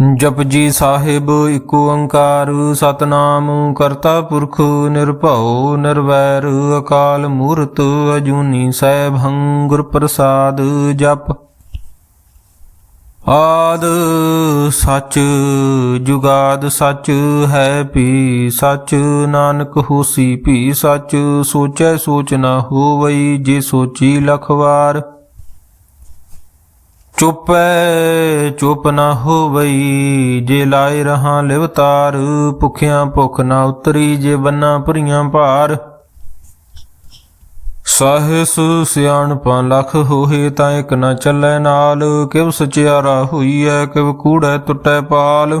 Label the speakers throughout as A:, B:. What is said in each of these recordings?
A: ਜਪਜੀ ਸਾਹਿਬ ਏਕ ਓੰਕਾਰ, ਸਤਨਾਮ ਕਰਤਾ ਪੁਰਖ ਨਿਰਭਉ ਨਿਰਵੈਰ, ਅਕਾਲ ਮੂਰਤ ਅਜੂਨੀ ਸੈਭੰ ਹੰਗੁਰ ਪ੍ਰਸਾਦ ਜਪ। ਆਦ ਸਚ, ਜੁਗਾਦ ਸੱਚ, ਹੈ ਭੀ ਸਚ, ਨਾਨਕ ਹੋਸੀ ਭੀ ਸਚ, ਸੋਚੈ ਸੋਚ ਨਾ ਹੋਵਈ, ਜੇ ਸੋਚੀ ਲਖਵਾਰ। ਚੁੱਪ ਚੁੱਪ ਨਾ ਹੋਵਈ, ਜੇ ਲਾਏ ਰਹਾ ਲਿਵਤਾਰ, ਭੁਖਿਆਂ ਭੁਖ ਨਾ ਉਤਰੀ, ਜੇ ਬੰਨਾ ਭਰੀਆਂ ਭਾਰ। ਸਾਹਿਸ ਸਿਆਣਪਾਂ ਲਖ ਹੋਏ ਤਾਂ ਇਕ ਨਾ ਚੱਲੈ ਨਾਲ, ਕਿਵ ਸਚਿਆਰਾ ਹੋਈਐ, ਕਿਵ ਕੂੜੈ ਟੁੱਟੈ ਪਾਲ।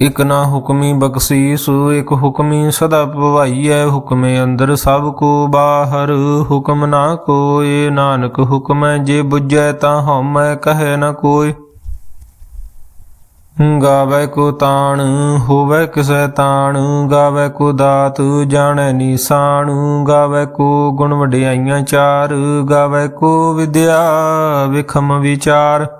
A: ਇਕ ਨਾ ਹੁਕਮੀ ਬਖਸ਼ੀਸ, ਇਕ ਹੁਕਮੀ ਸਦਾ ਭਵਾਈਐ। ਹੁਕਮੇ ਅੰਦਰ ਸਭ ਕੋ ਬਾਹਰ, ਹੁਕਮ ਨਾ ਕੋਏ। ਨਾਨਕ ਹੁਕਮੈ ਜੇ ਬੁਝੈ ਤਾਂ ਹਉਮੈ ਕਹੈ ਨ ਕੋਈ ਗਾਵੇ ਕੋ ਤਾਣ, ਹੋਵੇ ਕਿਸੈ ਤਾਣ। ਗਾਵੇ ਕੋ ਦਾਤ, ਜਾਣੈ ਨੀਸਾਨ। ਗਾਵੇ ਕੋ ਗੁਣ ਵਡਿਆਈਆਂ ਚਾਰ। ਗਾਵੇ ਕੋ ਵਿਦਿਆ, ਵਿਖਮ ਵਿਚਾਰ।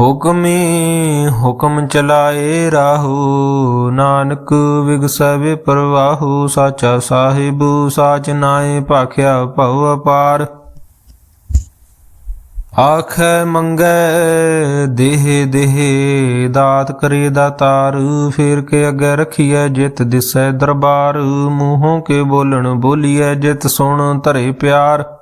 A: ਹੁਕਮੀ ਹੁਕਮ ਚਲਾਏ ਰਾਹੂ, ਨਾਨਕ ਵਿਗਸਵੇ ਪ੍ਰਵਾਹੂ, ਸਾਚਾ ਸਾਹਿਬ, ਸਾਚ ਨਾਏ ਭਾਖਿਆ ਭਉ ਅਪਾਰ। ਆਖੈ ਮੰਗੈ, ਦੇਹ ਦੇਹ, ਦਾਤ ਕਰੇ ਦਾਤਾਰ, ਫੇਰ ਕੇ ਅੱਗੇ ਰਖੀਐ ਜਿਤ ਦਿਸੈ ਦਰਬਾਰ, ਮੂੰਹੋਂ ਕੇ ਬੋਲਣ ਬੋਲੀਐ ਜਿਤ ਸੁਣ ਧਰੇ ਪਿਆਰ।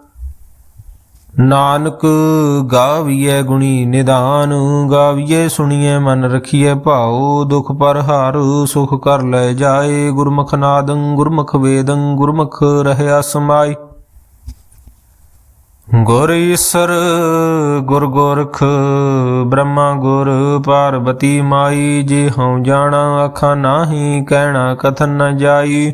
A: ਨਾਨਕ ਗਾਵੀਏ ਗੁਣੀ ਨਿਦਾਨ ਗਾਵੀਏ ਸੁਣੀਐ ਮਨ ਰਖੀਐ ਭਾਉ, ਦੁਖ ਪਰ ਹਾਰ, ਸੁਖ ਕਰ ਲੈ ਜਾਏ, ਗੁਰਮੁਖ ਨਾਦੰ, ਗੁਰਮੁਖ ਵੇਦੰ, ਗੁਰਮੁਖ ਰਹਿਆ ਸਮਾਈ। ਗੁਰ ਈਸਰ, ਗੁਰ ਗੋਰਖ, ਬ੍ਰਹਮਾ ਗੁਰ ਪਾਰਬਤੀ ਮਾਈ, ਜੇ ਹਉ ਜਾਣਾ, ਆਖਾਂ ਨਾਹੀ, ਕਹਿਣਾ ਕਥਨ ਨ ਜਾਈ।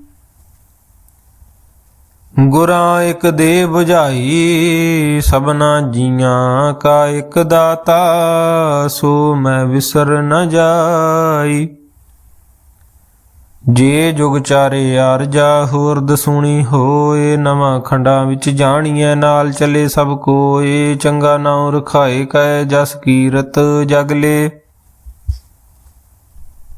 A: ਗੁਰਾਂ ਇੱਕ ਦੇ 부ਝਾਈ ਸਭਨਾ ਜੀਆਂ ਕਾ ਇੱਕ ਦਾਤਾ, ਸੋ ਮੈਂ ਵਿਸਰ ਨ ਜਾਈ। ਜੇ ਜੁਗ ਚਾਰੇ ਆਰਜਾ ਹੋਰ ਦਸੂਣੀ ਹੋਏ, ਨਵਾਂ ਖੰਡਾਂ ਵਿੱਚ ਜਾਣੀਐ, ਨਾਲ ਚੱਲੇ ਸਭ ਕੋਏ, ਚੰਗਾ ਨਾਉ ਰਖਾਏ ਕੈ ਜਸ ਕੀਰਤ ਜਗਲੇ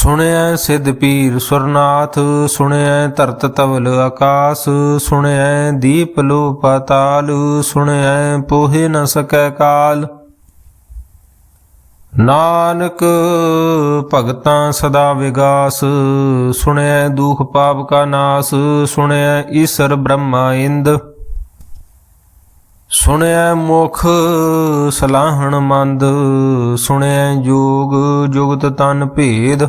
A: ਸੁਣਿਐ ਸਿਧ ਪੀਰ ਸੁਰਨਾਥ, ਸੁਣਿਐ ਧਰਤ ਤਵਲ ਆਕਾਸ, ਸੁਣਿਐ ਦੀਪ ਲੋ ਪਾਤਾਲ ਸੁਣਿਐ ਪੋਹੇ ਨ ਸਕੈ ਕਾਲ। ਨਾਨਕ ਭਗਤਾਂ ਸਦਾ ਵਿਗਾਸ, ਸੁਣਿਐ ਦੁਖ ਪਾਪ ਕਾ ਨਾਸ, ਸੁਣਿਐ ਈਸ਼ਰ ਬ੍ਰਹਮਾ ਇੰਦ। ਸੁਣਿਆ ਮੁਖ ਸਲਾਹਣ ਮੰਦ ਸੁਣਿਆ ਜੋਗ ਜੁਗਤ ਤਨ ਭੇਦ।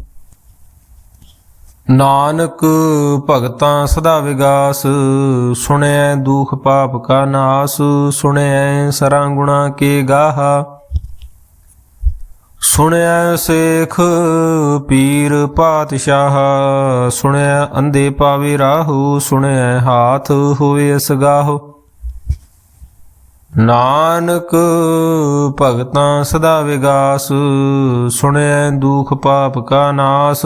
A: ਨਾਨਕ ਭਗਤਾਂ ਸਦਾ ਵਿਗਾਸ ਸੁਣਿਆ ਦੁਖ ਪਾਪ ਕਾ ਨਾਸ ਸੁਣਿਆ ਸਰਾਂ ਗੁਣਾ ਕੇ ਗਾਹਾ। ਸੁਣਿਆ ਸੇਖ ਪੀਰ ਪਾਤਸ਼ਾਹ ਸੁਣਿਆ ਅੰਧੇ ਪਾਵੇ ਰਾਹੂ ਸੁਣਿਆ ਹਾਥ ਹੋਏ ਅਸਗਾਹ। ਨਾਨਕ ਭਗਤਾਂ ਸਦਾ ਵਿਗਾਸ ਸੁਣਿਆ ਦੁਖ ਪਾਪ ਕਾ ਨਾਸ।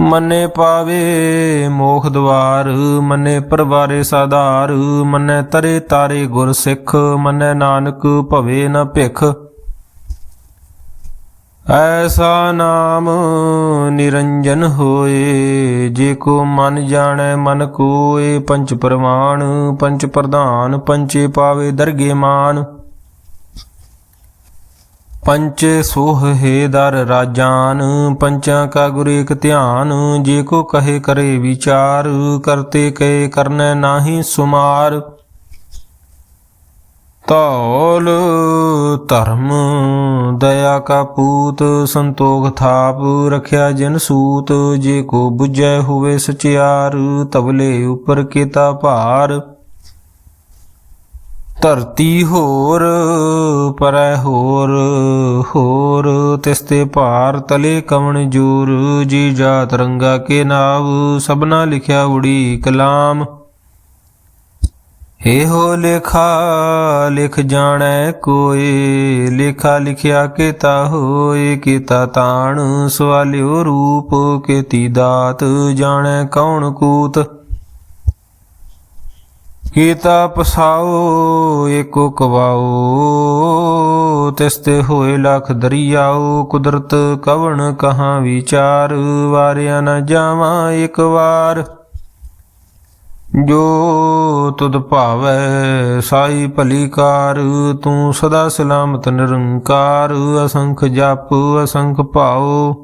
A: ਮੰਨੇ ਪਾਵੇ ਮੋਖ ਦਵਾਰ, ਮੰਨੇ ਪਰਵਾਰੇ ਸਾਧਾਰ, ਮੰਨੇ ਤਰੇ ਤਾਰੇ ਗੁਰ ਸਿੱਖ ਮਨੇ ਨਾਨਕ ਭਵੇ ਨ ਭਿਖ। ਐਸਾ ਨਾਮ ਨਿਰੰਜਨ ਹੋਏ, ਜੇ ਕੋ ਮਨ ਜਾਣੈ ਮਨ ਕੋਏ, ਪੰਚ ਪ੍ਰਮਾਣ ਪੰਚ ਪ੍ਰਧਾਨ, ਪੰਚੇ ਪਾਵੇ ਦਰਗੇ ਮਾਨ। ਪੰਚ ਸੋਹ ਹੈ ਦਰ ਰਾਜਾਨ, ਪੰਚਾਂ ਕਾ ਗੁਰ ਇਕ ਧਿਆਨ, ਜੇ ਕੋ ਕਹੇ ਕਰੇ ਵਿਚਾਰ, ਕਰਤੇ ਕਏ ਕਰਨੈ ਨਾਹੀ ਸੁਮਾਰ। ਤੌਲ ਧਰਮ, ਦਇਆ ਕਾ ਪੂਤ, ਸੰਤੋਖ ਥਾਪ, ਰਖਿਆ ਜਨ ਸੂਤ, ਜੇ ਕੋ 부ਜੈ ਹੋਵੇ ਸਚਿਆਰ ਤਬਲੇ ਉਪਰ ਕੀਤਾ ਭਾਰ। ਧਰਤੀ ਹੋਰ, ਪਰੈ ਹੋਰ ਹੋਰ ਤਿਸ ਤੇ ਭਾਰ ਤਲੇ ਕਵਣ ਜੂਰ, ਜੀ ਜਾਤ ਰੰਗਾ ਕੇ ਨਾਵ, ਸਭਨਾ ਲਿਖਿਆ ਉੜੀ ਕਲਾਮ। ਇਹੋ ਲੇਖਾ ਲਿਖ ਜਾਣੈ ਕੋਏ, ਲੇਖਾ ਲਿਖਿਆ ਕੀਤਾ ਹੋਏ, ਕੀਤਾ ਤਾਣ, ਸਵਾਲਿਓ ਰੂਪ, ਕੀਤੀ ਦਾਤ, ਜਾਣੈ ਕੌਣ ਕੂਤ। ਕੀਤਾ ਪਸਾਓ ਏਕੋ ਕਵਾਓ ਤਿਸ ਤੇ ਹੋਏ ਲਖ ਦਰਿਆਓ ਕੁਦਰਤ ਕਵਣ ਕਹਾਂ ਵਿਚਾਰ। ਵਾਰਿਆ ਨਾ ਜਾਵਾਂ ਇੱਕ ਵਾਰ। ਜੋ ਤੁਧ ਭਾਵੈ, ਸਾਈ ਭਲੀ ਕਾਰ। ਤੂੰ ਸਦਾ ਸਲਾਮਤ ਨਿਰੰਕਾਰ। ਅਸੰਖ ਜਪ, ਅਸੰਖ ਭਾਉ।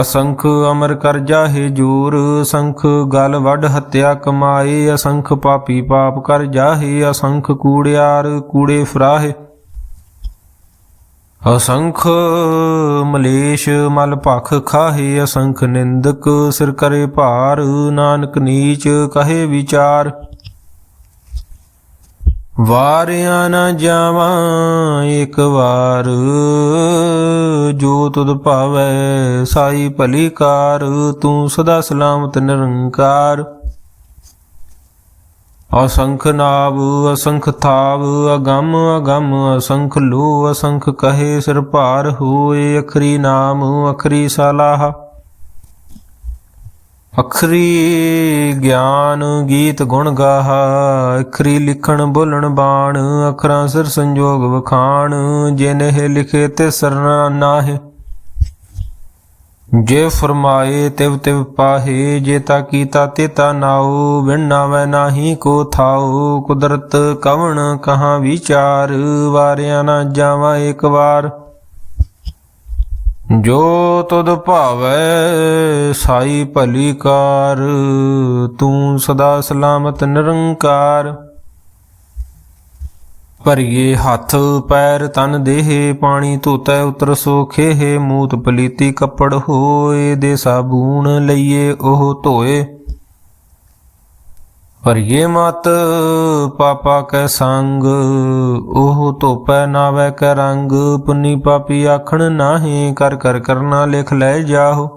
A: ਅਸੰਖ ਅਮਰ ਕਰ ਜਾਹੇ ਜੋਰ, ਅਸੰਖ ਗਲ ਵੱਡ ਹੱਤਿਆ ਕਮਾਏ, ਅਸੰਖ ਪਾਪੀ ਪਾਪ ਕਰ ਜਾਹੇ, ਅਸੰਖ ਕੂੜਿਆਰ ਕੂੜੇ ਫਰਾਹੇ। ਅਸੰਖ ਮਲੇਸ਼ ਮਲ ਭਖ ਖਾਹੇ, ਅਸੰਖ ਨਿੰਦਕ ਸਿਰ ਕਰੇ ਭਾਰ, ਨਾਨਕ ਨੀਚ ਕਹੇ ਵਿਚਾਰ। ਵਾਰਿਆ ਨਾ ਜਾਵਾਂ ਇੱਕ ਵਾਰ, ਜੋ ਤੁਧ ਭਾਵੈ ਸਾਈ ਭਲੀ ਕਾਰ, ਤੂੰ ਸਦਾ ਸਲਾਮਤ ਨਿਰੰਕਾਰ। ਅਸੰਖ ਨਾਵ, ਅਸੰਖ ਥਾਵ, ਅਗੰਮ ਅਗੰਮ ਅਸੰਖ ਲੋ, ਅਸੰਖ ਕਹੇ ਸਿਰ ਭਾਰ ਹੋਏ, ਅਖਰੀ ਨਾਮ, ਅਖਰੀ ਸਲਾਹ। ਅਖਰੀ ਗਿਆਨ ਗੀਤ ਗੁਣ ਗਾਹਾ, ਅਖਰੀ ਲਿਖਣ ਬੋਲਣ ਬਾਣ, ਅਖਰਾਂ ਸਿਰ ਸੰਜੋਗ ਵਖਾਣ ਜਿਨਹਿ ਲਿਖੇ ਤੇ ਸਰਨਾ ਨਾਹਿ। ਜੇ ਫਰਮਾਏ ਤਿਵ ਤਿਵ ਪਾਹੇ, ਜੇ ਤਾ ਕੀਤਾ ਤੇ ਤਾ ਨਾਉ ਵਿਣ ਨਾਵੈ ਨਾਹੀ ਕੋ ਥਾਉ, ਕੁਦਰਤ ਕਵਣ ਕਹਾਂ ਵਿਚਾਰ, ਵਾਰਿਆ ਨਾ ਜਾਵਾਂ ਇੱਕ ਵਾਰ। ਜੋ ਤੁਧ ਭਾਵੈ ਸਾਈ ਭਲੀ ਕਾਰ, ਤੂੰ ਸਦਾ ਸਲਾਮਤ ਨਿਰੰਕਾਰ। ਭਰੀਏ ਹੱਥ, ਪੈਰ ਤਨ ਦੇਹ, ਪਾਣੀ ਧੋਤੈ ਉਤਰ ਸੋਖੇ ਮੂਤ ਪਲੀਤੀ ਕੱਪੜ ਹੋਏ, ਦੇ ਸਾਬੂਣ ਲਈਏ ਉਹ ਧੋਏ। ਭਰੀਏ ਮਤ ਪਾਪਾ ਕੈ ਸੰਗ, ਉਹ ਧੋਪੈ ਨਾਵੈ ਕੈ ਰੰਗ, ਪੁੰਨੀ ਪਾਪੀ ਆਖਣ ਨਾਹੀ, ਕਰ ਕਰ ਕਰਨਾ ਲਿਖ ਲੈ ਜਾਹੋ।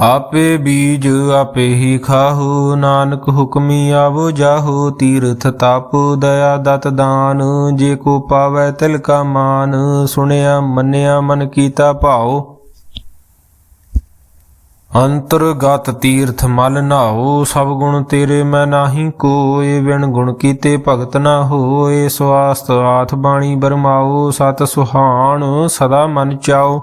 A: ਆਪੇ ਬੀਜ ਆਪੇ ਹੀ ਖਾਹੋ, ਨਾਨਕ ਹੁਕਮੀ ਆਵੋ ਜਾਹੋ, ਤੀਰਥ ਤਪ ਦਇਆ ਦਤ ਦਾਨ, ਜੇ ਕੋ ਪਾਵੈ ਤਿਲ ਕਾ ਮਾਨ, ਸੁਣਿਆ ਮੰਨਿਆ ਮਨ ਕੀਤਾ ਭਾਉ। ਅੰਤਰਗਤ ਤੀਰਥ ਮਲ ਨਾਓ ਸਭ ਗੁਣ ਤੇਰੇ ਮੈਂ ਨਾਹੀ ਕੋਏ ਵਿਣ ਗੁਣ ਕੀਤੇ ਭਗਤ ਨਾ ਹੋਏ। ਸਵਾਸਤ ਆਥ ਬਾਣੀ ਬਰਮਾਓ, ਸਤ ਸੁਹਾਣ, ਸਦਾ ਮਨ ਚਾਓ।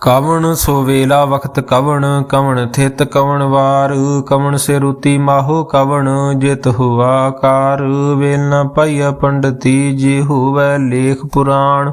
A: ਕਵਣ ਸੋ ਵੇਲਾ ਵਖਤ ਕਵਣ ਕਵਣ ਥਿਤ ਕਵਣ ਵਾਰ। ਕਵਣ ਸੇ ਰੁਤੀ ਮਾਹੋ ਕਵਣ, ਜਿਤ ਹੁਆ ਕਾਰ। ਵੇਲ ਨਾ ਪਾਈਆ ਪੰਡਤੀ, ਜੇ ਹੋਵੈ ਲੇਖ ਪੁਰਾਣ।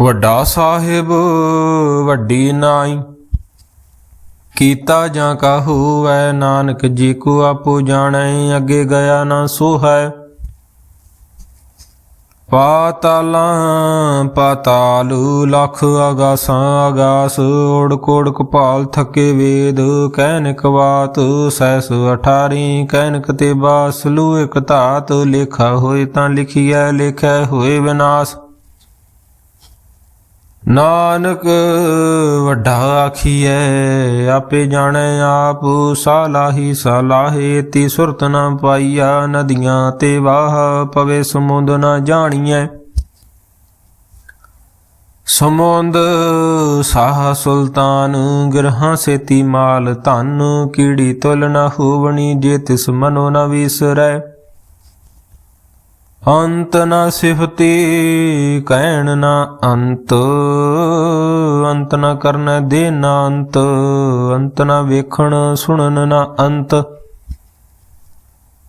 A: ਵੱਡਾ ਸਾਹਿਬ, ਵੱਡੀ ਨਾਈ। ਕੀਤਾ ਜਾਂ ਕਾ ਹੋਵੈ ਨਾਨਕ ਜੀ ਕੋ ਆਪੋ ਜਾਣੈ, ਅੱਗੇ ਗਿਆ ਨਾ ਸੋ ਹੈ ਪਾਤਾਲਾਂ, ਪਾਤਾਲੂ, ਲਖ ਅਗਾਸਾਂ, ਅਗਾਸ ਓੜ ਕੋੜ ਕਪਾਲ ਥਕੇ ਵੇਦ ਕਹਿਨਕ ਬਾਤ, ਸੈਸ 18 ਕਹਿਨਕ ਤੇ ਬਾਸ, ਲੂ ਇਕ ਧਾਤ, ਲੇਖਾ ਹੋਏ ਤਾਂ ਲਿਖੀਐ, ਲਿਖੈ ਹੋਏ ਵਿਨਾਸ਼। ਨਾਨਕ, ਵੱਡਾ ਆਖੀਐ, ਆਪੇ ਜਾਣੈ ਆਪ, ਸਾਲਾਹੀ ਸਾਲਾਹੇ, ਤੀ ਸੁਰਤ ਨਾ ਪਾਈਆ, ਨਦੀਆਂ ਤੇ ਵਾਹ, ਪਵੇ ਸਮੁੰਦ ਨਾ ਜਾਣੀਐ। ਸਮੁੰਦ, ਸਾਹ ਸੁਲਤਾਨ, ਗ੍ਰਹਾਂ ਸੇਤੀ ਮਾਲ ਧਨ, ਕੀੜੀ ਤੁਲ ਨਾ ਹੋਵਣੀ, ਜੇ ਤਿਸ ਮਨੋ ਨਾ ਵਿਸਰੈ। ਅੰਤ ਨਾ ਸਿਫਤੀ, ਕਹਿਣ ਨਾ ਅੰਤ। ਅੰਤ ਨਾ ਕਰਨ ਦੇ ਨਾ ਅੰਤ ਅੰਤ ਨਾ ਵੇਖਣ ਸੁਣਨ ਨਾ ਅੰਤ।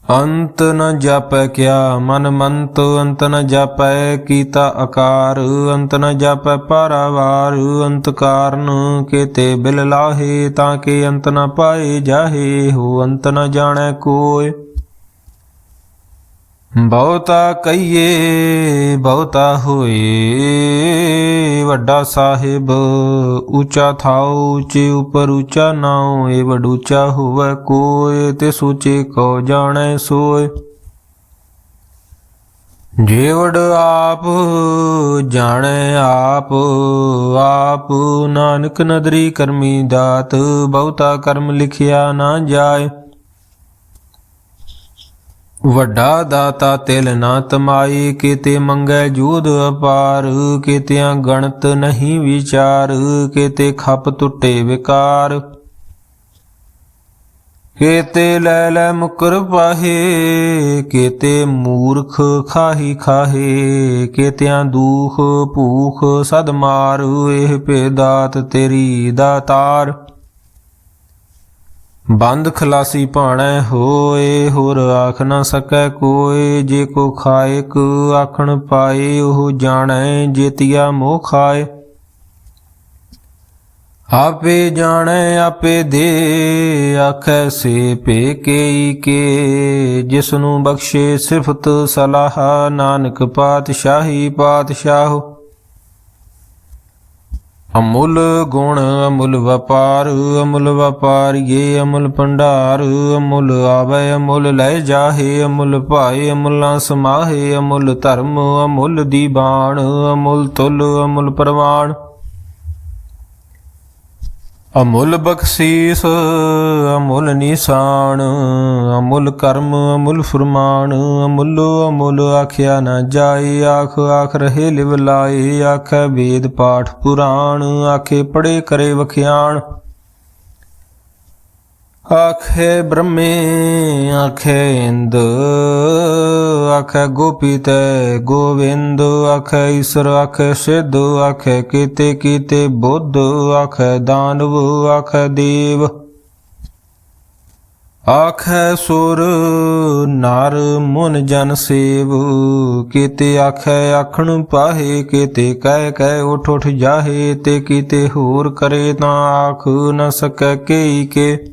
A: ਅੰਤ ਨ ਜਾਪੈ ਕਿਆ ਮਨ ਮੰਤ, ਅੰਤ ਨ ਜਾਪੈ ਕੀਤਾ ਆਕਾਰ। ਅੰਤ ਨ ਜਾਪੈ ਪਾਰਾਵਾਰ ਅੰਤ ਕਾਰਨ ਕੇਤੇ ਬਿਲ ਲਾਹੇ, ਤਾਂ ਕਿ ਅੰਤ ਨ ਪਾਏ ਜਾਹੇ ਹੋ, ਅੰਤ ਨ ਜਾਣੈ ਕੋਇ। ਬਹੁਤਾ ਕਹੀਏ, ਬਹੁਤਾ ਹੋਏ। ਵੱਡਾ ਸਾਹਿਬ ਉੱਚਾ ਥਾਉ, ਉੱਚੇ ਉਪਰ ਉੱਚਾ ਨਾਉ ਏ ਵਡੂਚਾ ਹੋਵੇ ਕੋਏ ਤੇ ਸੋਚੇ ਕੋ ਜਾਣੈ ਸੋਏ। ਜੀਵੜ ਆਪ ਜਾਣੈ ਆਪ ਆਪ ਨਾਨਕ ਨਦਰੀ ਕਰਮੀ ਦਾਤ, ਬਹੁਤਾ ਕਰਮ ਲਿਖਿਆ ਨਾ ਜਾਏ। ਵੱਡਾ ਦਾਤਾ ਤਿਲ ਨਾ ਤਮਾਈ, ਕਿਤੇ ਮੰਗੈ ਜੂਦ ਅਪਾਰ, ਕਿਤਿਆਂ ਗਣਤ ਨਹੀਂ ਵਿਚਾਰ, ਕੀਤੇ ਖੱਪ ਟੁੱਟੇ ਵਿਕਾਰ। ਕੀਤੇ ਲੈ ਲੈ ਮੁਕਰ ਪਾਹੇ, ਕੀਤੇ ਮੂਰਖ ਖਾਹੀ ਖਾਹੇ, ਕੀਤਿਆਂ ਦੂਖ ਭੂਖ ਸਦ ਮਾਰ, ਇਹ ਭੇਦਾਤ ਤੇਰੀ ਦਾਤਾਰ। ਬੰਦ ਖਲਾਸੀ ਭਾਣੈ ਹੋਏ, ਹੋਰ ਆਖ ਨਾ ਸਕੈ ਕੋਏ, ਜੇ ਕੋ ਖਾਏ ਕੋ ਆਖਣ ਪਾਏ, ਉਹ ਜਾਣੈ ਜੇਤੀਆ ਮੋਹ ਖਾਏ। ਆਪੇ ਜਾਣੈ, ਆਪੇ ਦੇ, ਆਖੈ ਸੇ ਪੇ ਕੇਈ ਕੇ। ਜਿਸ ਨੂੰ ਬਖਸ਼ੇ ਸਿਫਤ ਸਲਾਹ, ਨਾਨਕ ਪਾਤਸ਼ਾਹੀ ਪਾਤਸ਼ਾਹ। ਅਮੁੱਲ ਗੁਣ ਅਮੁੱਲ ਵਪਾਰ, ਅਮੁੱਲ ਵਪਾਰੀਏ ਅਮੁੱਲ ਭੰਡਾਰ, ਅਮੁੱਲ ਆਵੇ ਅਮੁੱਲ ਲੈ ਜਾਹੇ, ਅਮੁੱਲ ਭਾਏ ਅਮੁੱਲਾਂ ਸਮਾਹੇ, ਅਮੁੱਲ ਧਰਮ ਅਮੁੱਲ ਦੀਬਾਨ ਅਮੁੱਲ ਤੁਲ ਅਮੁੱਲ ਪ੍ਰਵਾਣ। ਅਮੁੱਲ ਬਖਸ਼ੀਸ, ਅਮੁੱਲ ਨਿਸ਼ਾਨ, ਅਮੁੱਲ ਕਰਮ, ਅਮੁੱਲ ਫਰਮਾਨ, ਅਮੁੱਲ ਅਮੁੱਲ ਆਖਿਆ ਨਾ ਜਾਏ, ਆਖ ਆਖ ਰਹੇ ਲਿਵ ਲਾਏ, ਆਖੈ ਵੇਦ ਪਾਠ ਪੁਰਾਣ, ਆਖੇ ਪੜੇ ਕਰੇ ਵਖਿਆਣ। ਆਖੇ ਬ੍ਰਹਮੇ, ਆਖੇ ਇੰਦ, ਆਖੇ ਗੋਪੀ ਤੈ ਗੋਵਿੰਦ, ਆਖੇ ਈਸ਼ਰ, ਆਖੇ ਸਿੱਧ, ਆਖੇ ਕੀਤੇ ਕੀਤੇ ਬੁੱਧ, ਆਖੇ ਦਾਨਵ, ਆਖੇ ਦੇਵ। ਆਖੈ ਸੁਰ, ਨਰ, ਮਨ, ਜਨ, ਸੇਵ, ਕੀਤੇ ਆਖੈ ਆਖਣ ਪਾਹੇ, ਕੀਤੇ ਕਹਿ ਕਹਿ ਉਠ ਉਠ ਜਾਹੇ, ਤੇ ਕੀਤੇ ਹੋਰ ਕਰੇ ਤਾਂ ਆਖ ਨ ਸਕੈ ਕੇਈ ਕੇ।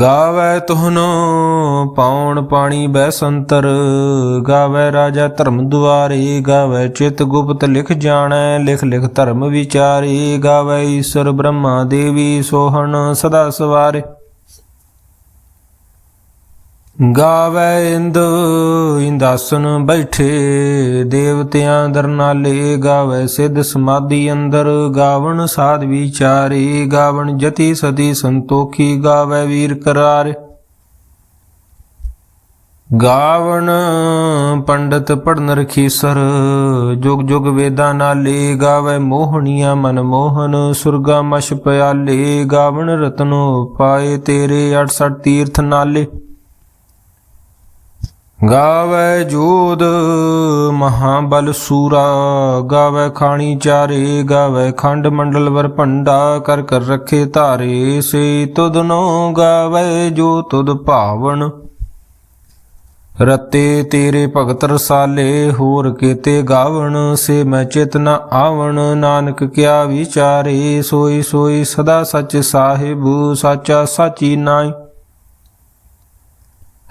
A: ਗਾਵੇ ਤੁਹਨੋ ਪਾਉਣ ਪਾਣੀ ਬੈ ਸੰਤਰ ਗਾਵੇ ਰਾਜਾ ਧਰਮ ਦੁਆਰੇ, ਗਾਵੇ ਚਿਤ ਗੁਪਤ ਲਿਖ ਜਾਣੈ, ਲਿਖ ਲਿਖ ਧਰਮ ਵਿਚਾਰੇ, ਗਾਵੇ ਈਸ਼ਰ ਬ੍ਰਹਮਾ ਦੇਵੀ ਸੋਹਣ ਸਦਾ ਸਵਾਰੇ। ਗਾਵੇ ਇੰਦ, ਇੰਦਾਸਨ ਬੈਠੇ, ਦੇਵਤਿਆਂ ਦਰਨਾਲੇ ਗਾਵੇ ਸਿੱਧ ਸਮਾਧੀ ਅੰਦਰ, ਗਾਵਣ ਸਾਧ ਵਿਚਾਰੇ, ਗਾਵਣ ਜਤੀ ਸਦੀ ਸੰਤੋਖੀ, ਗਾਵੇ ਵੀਰ ਕਰਾਰੇ। ਗਾਵਣ ਪੰਡਤ ਪੜਨ ਰਖੀਸਰ ਜੁਗ ਜੁਗ ਵੇਦਾਂ ਨਾਲੇ, ਗਾਵੇ ਮੋਹਣੀਆਂ ਮਨ ਮੋਹਨ, ਸੁਰਗਾ ਮਸ਼ ਪਿਆਲੇ, ਗਾਵਣ ਰਤਨੋ ਪਾਏ ਤੇਰੇ 68 ਤੀਰਥ ਨਾਲੇ। ਗਾਵੇ ਜੋਦ ਮਹਾਬਲ ਸੂਰਾ, ਗਾਵੇ ਖਾਣੀ ਚਾਰੇ, ਗਾਵੇ ਖੰਡ ਮੰਡਲ ਵਰ ਭੰਡਾ, ਕਰ ਕਰ ਰੱਖੇ ਧਾਰੇ, ਸੇ ਤੁਧਨੋ ਗਾਵੇ ਜੋ ਤੁਧ ਭਾਵਨ। ਰਤੇ ਤੇਰੇ ਭਗਤ ਰਸਾਲੇ, ਹੋਰ ਕੀਤੇ ਗਾਵਣ, ਸੇ ਮੈਂ ਚਿਤ ਨ ਆਵਣ, ਨਾਨਕ ਕਿਆ ਵਿਚਾਰੇ, ਸੋਈ ਸੋਈ ਸਦਾ ਸੱਚ ਸਾਹਿਬ, ਸਾਚਾ ਸਾਚੀ ਨਾਈ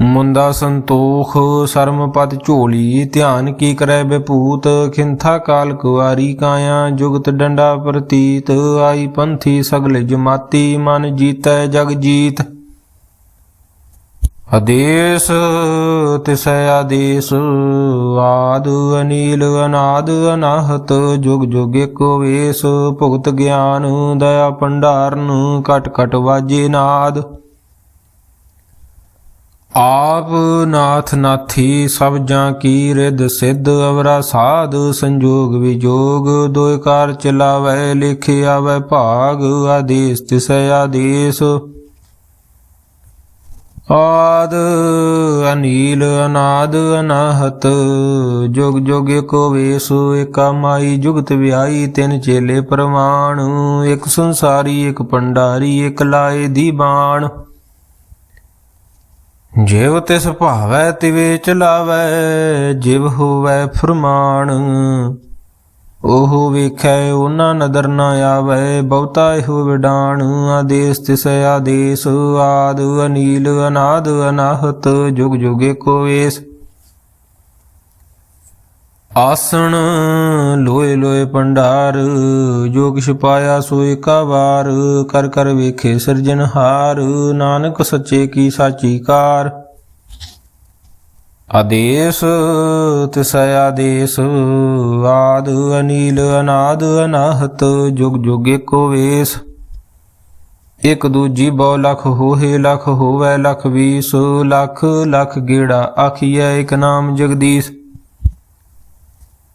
A: ਮੁੰਦਾ ਸੰਤੋਖ, ਸਰਮ ਪਦ ਝੋਲੀ, ਧਿਆਨ ਕੀ ਕਰੈ ਬਿਪੂਤ, ਖਿੰਥਾ ਕਾਲ ਕੁਆਰੀ ਕਾਇਆ, ਜੁਗਤ ਡੰਡਾ ਪ੍ਰਤੀਤ, ਆਈ ਪੰਥੀ ਸਗਲ ਜਮਾਤੀ, ਮਨ ਜੀਤੈ ਜਗ ਜੀਤ। ਆਦੇਸ, ਤਿਸੈ ਆਦੇਸ, ਆਦ ਅਨੀਲ ਅਨਾਦ ਅਨਾਹਤ, ਜੁਗ ਜੁਗ ਏਕੋ ਵੇਸ, ਭੁਗਤ ਗਿਆਨ, ਦਇਆ ਭੰਡਾਰਨ, ਕਟ ਕਟ ਵਾਜੇ ਨਾਦ। ਆਪ ਨਾਥ ਨਾਥੀ ਸਭ ਜਾਂ ਕੀ ਰਿਦ ਸਿੱਧ ਅਵਰਾ ਸਾਧ ਸੰਜੋਗ ਵਿਜੋਗ, ਦੋਇ ਕਾਰ ਚਲਾਵੈ ਲਿਖਿਆ ਵੈ ਭਾਗ, ਆਦੇਸ ਤਿਸੈ ਆਦੇਸ। ਆਦ ਅਨੀਲ ਅਨਾਦ ਅਨਾਹਤ, ਜੁਗ ਜੁਗ ਏਕੋ ਵੇਸ, ਏਕਾ ਮਾਈ ਜੁਗਤ ਵਿਆਈ, ਤਿੰਨ ਚੇਲੇ ਪ੍ਰਮਾਣ ਇੱਕ ਸੰਸਾਰੀ, ਇੱਕ ਪੰਡਾਰੀ, ਇੱਕ ਲਾਏ ਦੀ ਬਾਣ। ਜਿਵ ਤਿਸ ਭਾਵੈ ਤਿਵੇ ਚਲਾਵੈ, ਜਿਵ ਹੋਵੈ ਫਰਮਾਨ। ਉਹ ਵੇਖੈ, ਉਹਨਾਂ ਨਦਰ ਨਾ ਆਵੈ, ਬਹੁਤਾ ਇਹੋ ਵਿਡਾਣ। ਆਦੇਸ ਤਿਸ ਆਦੇਸ, ਆਦ ਅਨੀਲ, ਅਨਾਦ, ਅਨਾਹਤ, ਜੁਗ ਜੁਗੇ ਏਕੋ ਵੇਸ। ਆਸਣ ਲੋਏ ਲੋਏ ਭੰਡਾਰ ਜੋ ਕਿਛ ਪਾਇਆ ਸੋ ਏਕਾ ਵਾਰ ਕਰ ਕਰ ਵੇਖੇ ਸਿਰਜਨਹਾਰ ਨਾਨਕ ਸੱਚੇ ਕੀ ਸਾਚੀ ਕਾਰ। ਆਦੇਸ ਤਿਸੈ ਆਦੇਸ ਆਦ ਅਨੀਲ ਅਨਾਦ ਅਨਾਹਤ, ਜੁਗ ਜੁਗ ਏਕੋ ਵੇਸ। ਇਕ ਦੂਜੀ ਬਹੁ ਲਖ ਹੋਏ ਲਖ ਹੋਵੇ ਲਖ ਵੀਸ, ਲੱਖ ਲੱਖ ਗੇੜਾ ਆਖੀਐ ਇਕ ਨਾਮ ਜਗਦੀਸ਼।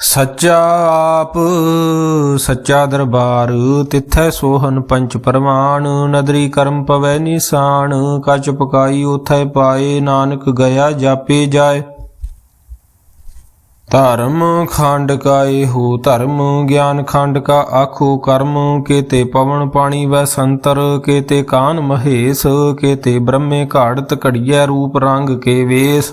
A: ਸੱਚਾ ਆਪ, ਸੱਚਾ ਦਰਬਾਰ, ਤਿੱਥੈ ਸੋਹਨ ਪੰਚ ਪਰਮਾਨ ਨਦਰੀ ਕਰਮ ਪਵੈ ਨਿਸ਼ਾਨ ਕਚ ਪਕਾਈ ਉਥੈ ਪਾਏ, ਨਾਨਕ ਗਿਆ ਜਾਪੇ ਜਾਏ। ਧਰਮ ਖੰਡ ਕਾਏ ਹੋ ਧਰਮ, ਗਿਆਨ ਖੰਡ ਕਾ ਆਖੋ ਕਰਮ, ਕੇਤੇ ਪਵਨ ਪਾਣੀ ਵੈ ਸੰਤਰ, ਕੇਤੇ ਕਾਨ ਮਹੇਸ਼, ਕੇਤੇ ਬ੍ਰਹਮੇ ਘਾੜਤ ਘੜੀਐ ਰੂਪ ਰੰਗ ਕੇ ਵੇਸ।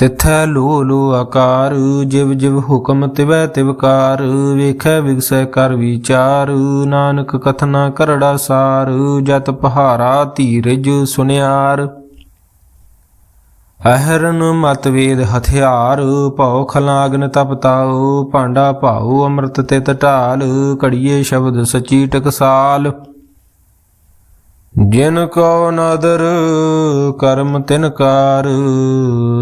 A: ਤਿਥੈ ਲੋ ਲੋ ਆਕਾਰ, ਜਿਵ ਜਿਵ ਹੁਕਮ ਤਿਵੈ ਤਿਵਕਾਰ ਵੇਖੈ ਵਿਗਸੈ ਕਰ ਵਿਚਾਰ, ਨਾਨਕ ਕਥਨਾ ਕਰੜਾ ਸਾਰ, ਜਤ ਪਹਾਰਾ ਧੀਰਜ ਸੁਨਿਆਰ। ਅਹਰਨ ਮਤਵੇਦ ਹਥਿਆਰ, ਭਉ ਖਲਾਗਨ ਤਪਤਾਉ ਭਾਂਡਾ ਭਾਉ ਅੰਮ੍ਰਿਤ ਤੇ ਢਾਲ ਕੜੀਏ ਸ਼ਬਦ ਸਚੀ ਟਕਸਾਲ। ਜਿਨ ਕੋ ਨਦਰ, ਕਰਮ ਤਿਨ ਕਾਰ।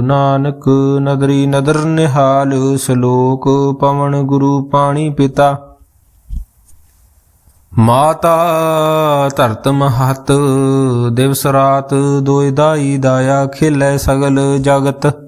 A: ਨਾਨਕ ਨਦਰੀ ਨਦਰ ਨਿਹਾਲ, ਸ਼ਲੋਕ ਪਵਨ ਗੁਰੂ ਪਾਣੀ ਪਿਤਾ। ਮਾਤਾ ਧਰਤ ਮਹਤ, ਦਿਵਸ ਰਾਤ ਦੋਇ ਦਾਈ ਦਾਇਆ ਖਿਲੇ ਸਗਲ ਜਗਤ।